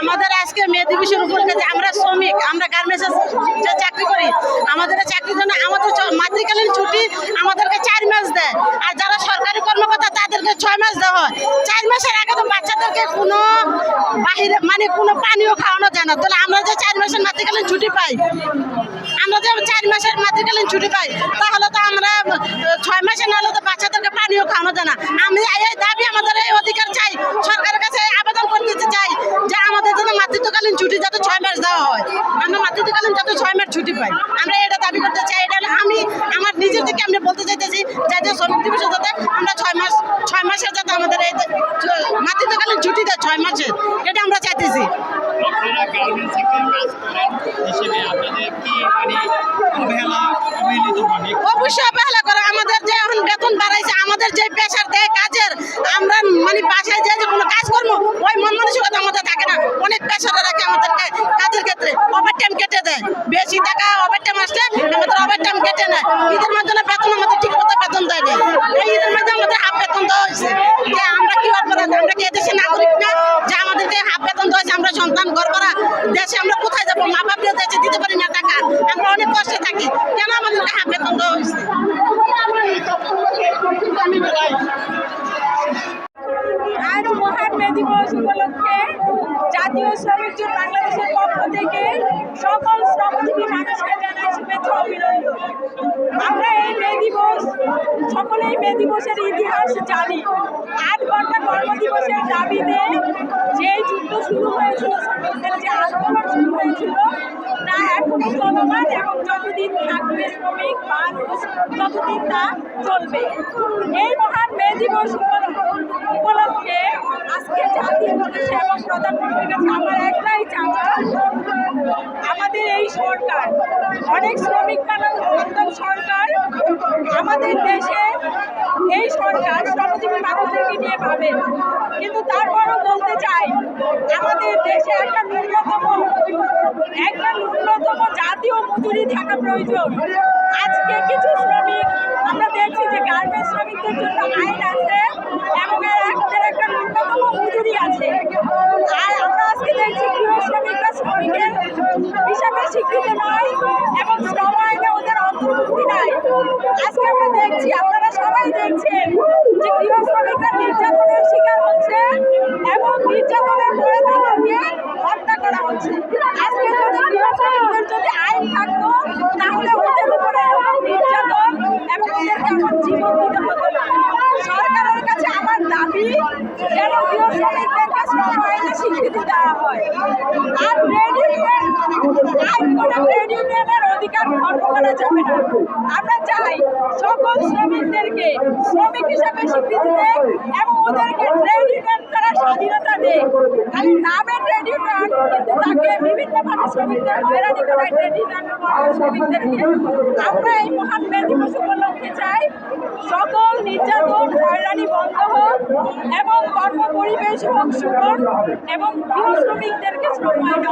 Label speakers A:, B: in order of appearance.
A: আমাদের আজকে মে দিবসের যে আমরা শ্রমিক, আমরা গার্মেন্টসে চাকরি করি, আমাদের চাকরির জন্য আমাদের মাতৃকালীন ছুটি আমাদেরকে চার মাস দেয়। আর যারা সরকারি কর্মকর্তা, তাদেরকে ছয় মাস দেওয়া হয়। চার মাসের আগে তো বাচ্চাদেরকে কোনো বাহিরে মানে কোনো পানীয় খাওয়ানো যায় না। তাহলে আমরা যে চার মাসের মাতৃকালীন ছুটি পাই, আমরা যে চার মাসের মাতৃকালীন ছুটি পাই, তাহলে তো আমরা ছয় মাসে না হলে তো বাচ্চাদেরকে পানিও খাওয়ানো যায় না। আমি এই দাবি আমাদের এই অধিকার চাই সরকারের কাছে আবেদন করতে চাই যে আমাদের জন্য মাতৃত্বকালীন ছুটি যাতে ছয় মাস দেওয়া হয় আমরা মাতৃত্বকালীন যাতে ছয় মাস ছুটি পাই। আমরা এটা দাবি করতে চাই এটা আমি আমার নিজের থেকে আমি বলতে চাইতেছি জাতীয় শ্রমিক দিবসে যাতে আমরা ছয় মাস ছয় মাসের যাতে আমাদের এই মাতৃত্বকালীন ছুটি দেয় ছয় মাসের এটা আমরা চাইতেছি।
B: আপনারা গার্মেন্টস সেক্টরে কাজ করেন হিসেবে আপনাদের কি মানে অবহেলা অবহেলিত মানে?
A: অবশ্যই অবহেলা করে আমাদের যে এখন বেতন বাড়াইছে আমাদের যে প্রেশার দেয় কাজের আমরা মানে বাসায় যে যে কোনো কাজ করব ওই মন মানসিকতা আমাদের থাকে না। অনেক প্রেশারে রাখে আমাদেরকে কাজের ক্ষেত্রে ওভার টাইম কেটে দেয় বেশি টাকা ওভার আসলে আমাদের ওভার কেটে নেয়। ঈদের মাধ্যমে বেতন আমাদের ঠিক মতো বেতন দেয় না ঈদের মধ্যে আমাদের হাফ বেতন দেওয়া হয়েছে। যে আমরা কি অপরাধ আমরা কি এদেশের নাগরিক না? যে আমাদেরকে হাফ বেতন দেওয়া আমরা সন্তান ঘর করা। দেশে আমরা কোথায় যাব? মা বাপরা দেশে দিতে পারি না টাকা। আমরা অনেক কষ্টে থাকি। কেন আমাদেরকে হাফ বেতন দেওয়া হয়েছে?
C: আজ মহান মে দিবস উপলক্ষে জাতীয় শ্রমিক বাংলাদেশের পক্ষ থেকে সকল শ্রমজীবী মানুষকে জানাই শুভেচ্ছা ও অভিনন্দন আমরা এই মে দিবস সকলেই মে দিবসের ইতিহাস জানি। আট ঘণ্টা কর্মদিবসের দাবিতে যে যুদ্ধ শুরু হয়েছিল শ্রমিকদের যে আন্দোলন শুরু হয়েছিল, তা এখনও চলমান এবং যতদিন থাকবে শ্রমিক মানুষ ততদিন তা চলবে। এই মহান মে দিবস উপলক্ষে আজকে জাতীয় উদ্দেশ্যে এবং প্রধানমন্ত্রীর কাছে আমার একটাই চাওয়া, আমাদের এই সরকার, অনেক শ্রমিক বান্ধব সরকার আমাদের দেশে এই সরকার শ্রমজীবী মানুষদেরকে নিয়ে ভাবেন। কিন্তু তারপরও বলতে চাই, আমাদের দেশে একটা ন্যূনতম একটা ন্যূনতম জাতীয় মজুরি থাকা প্রয়োজন। আজকে কিছু শ্রমিক, আমরা দেখছি যে গার্মেন্টস শ্রমিকদের জন্য আইন আছে এবং এর একটা একটা ন্যূনতম মজুরি আছে। আর আমরা আজকে দেখছি গৃহ শ্রমিকরা শ্রমিকের হিসাবে স্বীকৃত নয় আজকে আমরা দেখছি, আপনারা সবাই দেখছেন যে গৃহ শ্রমিকরা নির্যাতনের শিকার হচ্ছে এবং নির্যাতনের পরে তাদেরকে হত্যা করা হচ্ছে। আজকে যদি গৃহ শ্রমিকদের যদি আইন থাকতো, তাহলে ওদের উপরে এরকম নির্যাতন এবং ওদেরকে আমার জীবন দিতে হতো না। সরকারের কাছে আমার দাবি, যেন গৃহ শ্রমিকদেরকে শ্রম আইনে স্বীকৃতি দেওয়া হয়। আর ইউনিয়ন আইন করে ইউনিয়নের অধিকার খর্ব করা যাবে না। আমরা চাই সকল শ্রমিকদেরকে, শ্রমিক হিসাবে স্বীকৃতি দেয় এবং ওদেরকে ট্রেড ইউনিয়ন করার স্বাধীনতা দেয়। খালি নামে ট্রেড ইউনিয়ন কিন্তু তাকে বিভিন্নভাবে শ্রমিকদের হয়রানি করায় ট্রেড ইউনিয়ন শ্রমিকদেরকে। আমরা এই মহান মে দিবস উপলক্ষে চাই সকল নির্যাতন, হয়রানি বন্ধ হোক এবং কর্ম পরিবেশ হোক সুগম এবং গৃহ শ্রমিকদেরকে শ্রম আইনে